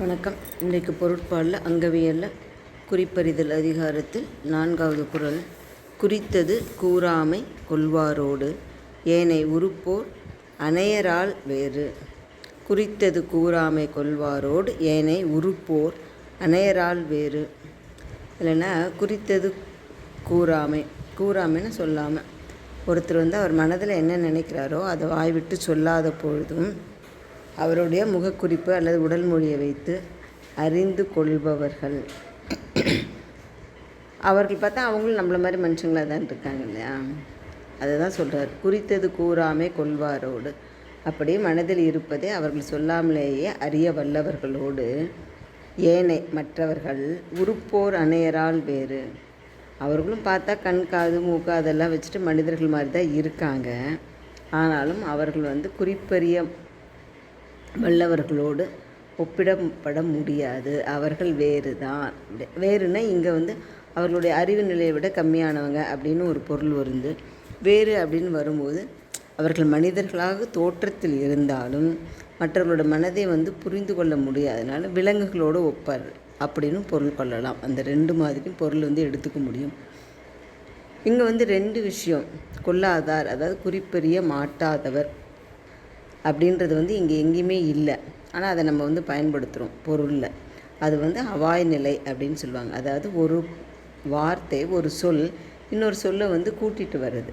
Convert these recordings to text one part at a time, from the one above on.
வணக்கம். இன்றைக்கு பொருட்பாலில் அங்கவியலில் குறிப்பறிதல் அதிகாரத்தில் நான்காவது குரல். குறித்தது கூறாமை கொள்வாரோடு ஏனை உறுப்போர் அணையரால் வேறு. குறித்தது கூறாமை கொள்வாரோடு ஏனை உறுப்போர் அணையரால் வேறு. இல்லைன்னா குறித்தது கூறாமை. கூறாமைன்னு சொல்லாமல் ஒருத்தர் வந்து அவர் மனதில் என்ன நினைக்கிறாரோ அதை வாய்விட்டு சொல்லாத பொழுதும் அவருடைய முகக்குறிப்பு அல்லது உடல் மொழியை வைத்து அறிந்து கொள்பவர்கள். அவர்கள் பார்த்தா அவங்களும் நம்மள மாதிரி மனுஷங்களாக தான் இருக்காங்க இல்லையா? அதை தான் சொல்கிறார் குறித்தது கூறாமே கொள்வாரோடு. அப்படி மனதில் இருப்பதை அவர்கள் சொல்லாமலேயே அறிய வல்லவர்களோடு. ஏனை மற்றவர்கள் உறுப்போர் அணையரால் வேறு. அவர்களும் பார்த்தா கண் காது மூக்கு அதெல்லாம் வச்சுட்டு மனிதர்கள் மாதிரி தான் இருக்காங்க. ஆனாலும் அவர்கள் வந்து குறிப்பறிய வல்லவர்களோடு ஒப்பிடப்பட முடியாது அவர்கள் வேறு தான் வேறுனா இங்கே வந்து அவர்களுடைய அறிவு நிலையை விட கம்மியானவங்க அப்படின்னு ஒரு பொருள் வருது. வேறு அப்படின்னு வரும்போது அவர்கள் மனிதர்களாக தோற்றத்தில் இருந்தாலும் மற்றவர்களோட மனதை வந்து புரிந்து கொள்ள முடியாதனால விலங்குகளோடு ஒப்பார் அப்படின்னு பொருள் கொள்ளலாம். அந்த ரெண்டு மாதிரியும் பொருள் வந்து எடுத்துக்க முடியும். இங்கே வந்து ரெண்டு விஷயம். கொல்லாதார் அதாவது குறிப்பறிய மாட்டாதவர். அப்படின்றது வந்து இங்கே எங்கேயுமே இல்லை. ஆனால் அதை நம்ம வந்து பயன்படுத்துகிறோம் பொருளில். அது வந்து அவாய் நிலை அப்படின்னு சொல்லுவாங்க. அதாவது ஒரு வார்த்தை ஒரு சொல் இன்னொரு சொல்லை வந்து கூட்டிகிட்டு வருது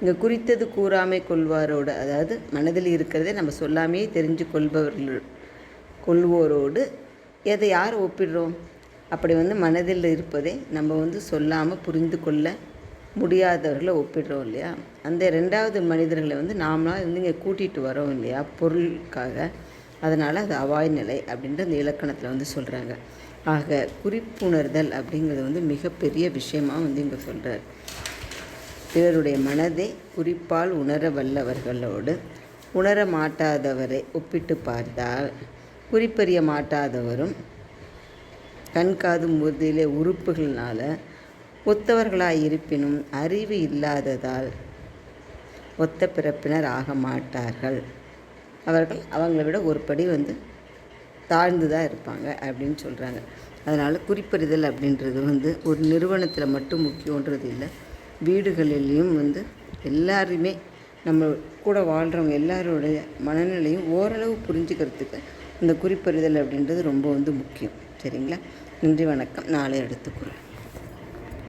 இங்கே குறித்தது கூறாமை கொள்வாரோடு அதாவது மனதில் இருக்கிறதே நம்ம சொல்லாமையே தெரிஞ்சு கொள்பவர்கள் கொள்வோரோடு எதை யார் ஒப்பிடுறோம்? அப்படி வந்து மனதில் இருப்பதே நம்ம வந்து சொல்லாமல் புரிந்து கொள்ள முடியாதவர்களை ஒப்பிடுறோம் இல்லையா? அந்த ரெண்டாவது மனிதர்களை வந்து நாமளாக வந்து இங்கே கூட்டிகிட்டு வரோம் இல்லையா? பொருளுக்காக. அதனால் அது அவாய் நிலை அப்படின்ற அந்த இலக்கணத்தில் வந்து சொல்கிறாங்க ஆக குறிப்புணர்தல் அப்படிங்கிறது வந்து மிகப்பெரிய விஷயமாக வந்து இங்கே சொல்கிறார் பிறருடைய மனதை குறிப்பால் உணர வல்லவர்களோடு உணர மாட்டாதவரை ஒப்பிட்டு பார்த்தால் குறிப்பறிய மாட்டாதவரும் கண்காது முதிலே உறுப்புகள்னால் ஒத்தவர்களாயிருப்பினும் அறிவு இல்லாததால் ஒத்த பிறப்பினர் ஆக மாட்டார்கள். அவர்கள் அவங்கள விட ஒரு படி வந்து தாழ்ந்து தான் இருப்பாங்க அப்படின்னு சொல்கிறாங்க அதனால் குறிப்பறிதல் அப்படின்றது வந்து ஒரு நிறுவனத்தில் மட்டும் முக்கியன்றது இல்லை. வீடுகளிலையும் வந்து எல்லாருமே நம்ம கூட வாழ்கிறவங்க எல்லாருடைய மனநிலையும் ஓரளவு புரிஞ்சுக்கிறதுக்கு இந்த குறிப்பறிதல் அப்படின்றது ரொம்ப வந்து முக்கியம். சரிங்களா? நன்றி வணக்கம். நாளை எடுத்துக்கிறோம்